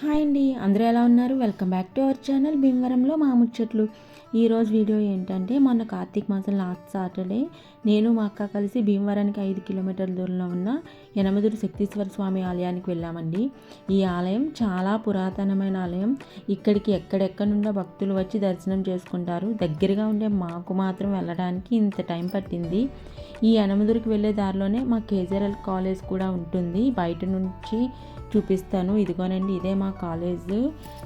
Hi అండి అందరూ ఎలా ఉన్నారు? Welcome back to our channel భీమవరంలో మా ముచ్చట్లు. ఈరోజు వీడియో ఏంటంటే మొన్న కార్తీక మాసం లాస్ట్ సాటర్డే నేను మా అక్క కలిసి భీమవరానికి ఐదు కిలోమీటర్ల దూరంలో ఉన్న యనమదురు శక్తీశ్వర స్వామి ఆలయానికి వెళ్ళామండి. ఈ ఆలయం చాలా పురాతనమైన ఆలయం. ఇక్కడికి ఎక్కడెక్కడ నుండో భక్తులు వచ్చి దర్శనం చేసుకుంటారు. దగ్గరగా ఉండే మాకు మాత్రం వెళ్ళడానికి ఇంత టైం పట్టింది. ఈ యనమదురికి వెళ్ళే దారిలోనే మా కేజీఆర్ఎల్ కాలేజ్ కూడా ఉంటుంది. బయట నుంచి చూపిస్తాను. ఇదిగోనండి ఇదే మా మా కాలేజ్.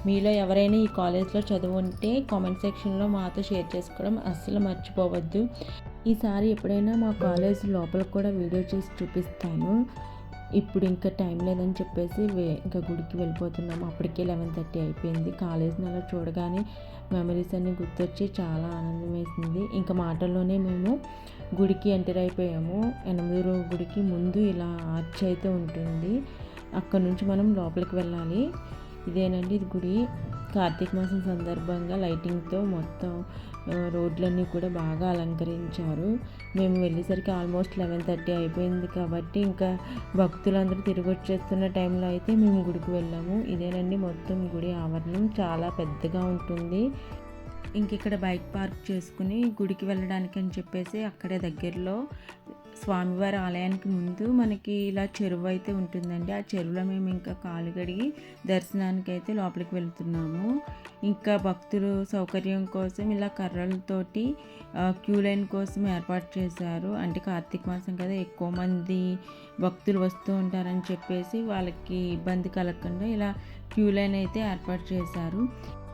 మీలో ఎవరైనా ఈ కాలేజ్లో చదువు ఉంటే కామెంట్ సెక్షన్లో మాతో షేర్ చేసుకోవడం అస్సలు మర్చిపోవద్దు. ఈసారి ఎప్పుడైనా మా కాలేజ్ లోపల కూడా వీడియో చేసి చూపిస్తాను. ఇప్పుడు ఇంకా టైం లేదని చెప్పేసి ఇంకా గుడికి వెళ్ళిపోతున్నాము. అప్పటికే లెవెన్ థర్టీ అయిపోయింది. కాలేజ్ని అలా చూడగానే మెమరీస్ అన్నీ గుర్తొచ్చి చాలా ఆనందం వేసింది. ఇంకా మాటల్లోనే మేము గుడికి ఎంటర్ అయిపోయాము. ఎనిమిది గుడికి ముందు ఇలా ఆర్చ్ అయితే ఉంటుంది. అక్కడ నుంచి మనం లోపలికి వెళ్ళాలి. ఇదేనండి ఇది గుడి. కార్తీక మాసం సందర్భంగా లైటింగ్తో మొత్తం రోడ్లన్నీ కూడా బాగా అలంకరించారు. మేము వెళ్ళేసరికి ఆల్మోస్ట్ లెవెన్ థర్టీ అయిపోయింది కాబట్టి ఇంకా భక్తులందరూ తిరిగి వచ్చేస్తున్న టైంలో అయితే మేము గుడికి వెళ్ళాము. ఇదేనండి మొత్తం గుడి ఆవరణం. చాలా పెద్దగా ఉంటుంది. ఇంక ఇక్కడ బైక్ పార్క్ చేసుకుని గుడికి వెళ్ళడానికి అని చెప్పేసి అక్కడే దగ్గరలో స్వామివారి ఆలయానికి ముందు మనకి ఇలా చెరువు అయితే ఉంటుందండి. ఆ చెరువులో మేము ఇంకా కాలు కడిగి దర్శనానికి అయితే లోపలికి వెళ్తున్నాము. ఇంకా భక్తులు సౌకర్యం కోసం ఇలా కర్రలతోటి క్యూ లైన్ కోసం ఏర్పాటు చేశారు. అంటే కార్తీక మాసం కదా ఎక్కువ మంది భక్తులు వస్తూ ఉంటారని చెప్పేసి వాళ్ళకి ఇబ్బంది కలగకుండా ఇలా క్యూ లైన్ అయితే ఏర్పాటు చేశారు.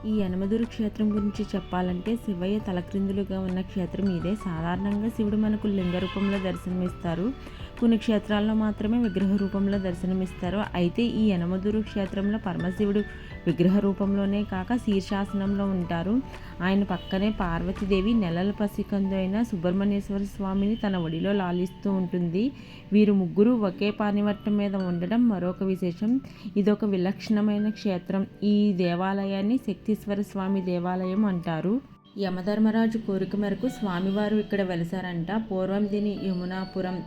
ఈ యనమదురు క్షేత్రం గురించి చెప్పాలంటే శివయ్య తలక్రిందులుగా ఉన్న క్షేత్రం ఇదే. సాధారణంగా శివుడు మనకు లింగ రూపంలో దర్శనమిస్తారు. కొన్ని క్షేత్రాల్లో మాత్రమే విగ్రహ రూపంలో దర్శనమిస్తారు. అయితే ఈ యనమదురు క్షేత్రంలో పరమశివుడు విగ్రహ రూపంలోనే కాక శీర్షాసనంలో ఉంటారు. ఆయన పక్కనే పార్వతీదేవి నెలల పసికందు అయిన సుబ్రహ్మణ్యేశ్వర స్వామిని తన ఒడిలో లాలిస్తూ ఉంటుంది. వీరు ముగ్గురు ఒకే పానివట్టం మీద ఉండడం మరొక విశేషం. ఇదొక విలక్షణమైన క్షేత్రం. ఈ దేవాలయాన్ని శక్తీశ్వర స్వామి దేవాలయం అంటారు. యమధర్మరాజు కోరిక మేరకు స్వామివారు ఇక్కడ వెలిసారంట. పూర్వం దీని యమునాపురం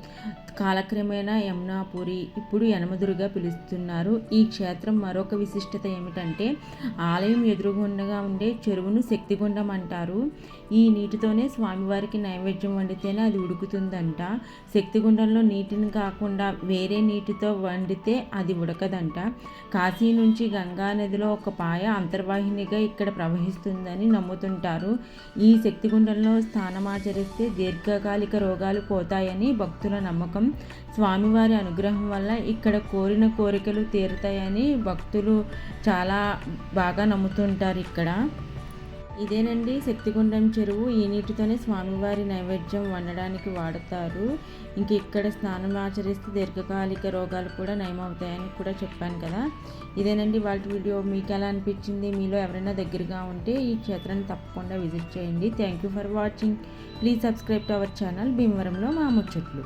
కాలక్రమేణా యమునాపురి ఇప్పుడు యనమదురుగా పిలుస్తున్నారు. ఈ క్షేత్రం మరొక విశిష్టత ఏమిటంటే ఆలయం ఎదురుగుండగా ఉండే చెరువును శక్తిగుండం అంటారు. ఈ నీటితోనే స్వామివారికి నైవేద్యం వండితేనే అది ఉడుకుతుందంట. శక్తిగుండంలో నీటిని కాకుండా వేరే నీటితో వండితే అది ఉడకదంట. కాశీ నుంచి గంగా నదిలో ఒక పాయ అంతర్వాహినిగా ఇక్కడ ప్రవహిస్తుందని నమ్ముతుంటారు. ఈ శక్తిగుండంలో స్థానమాచరిస్తే దీర్ఘకాలిక రోగాలు పోతాయని భక్తుల నమ్మకం. స్వామివారి అనుగ్రహం వల్ల ఇక్కడ కోరిన కోరికలు తీరుతాయని భక్తులు చాలా బాగా నమ్ముతుంటారు ఇక్కడ. ఇదేనండి శక్తిగుండం చెరువు. ఈ నీటితోనే స్వామివారి నైవేద్యం వండడానికి వాడతారు. ఇంక ఇక్కడ స్నానం ఆచరిస్తే దీర్ఘకాలిక రోగాలు కూడా నయమవుతాయని కూడా చెప్పాను కదా. ఇదేనండి వాళ్ళ వీడియో. మీకు ఎలా అనిపించింది? మీలో ఎవరైనా దగ్గరగా ఉంటే ఈ క్షేత్రాన్ని తప్పకుండా విజిట్ చేయండి. Thank you for watching please subscribe to our channel భీమవరంలో మా ముచ్చట్లు.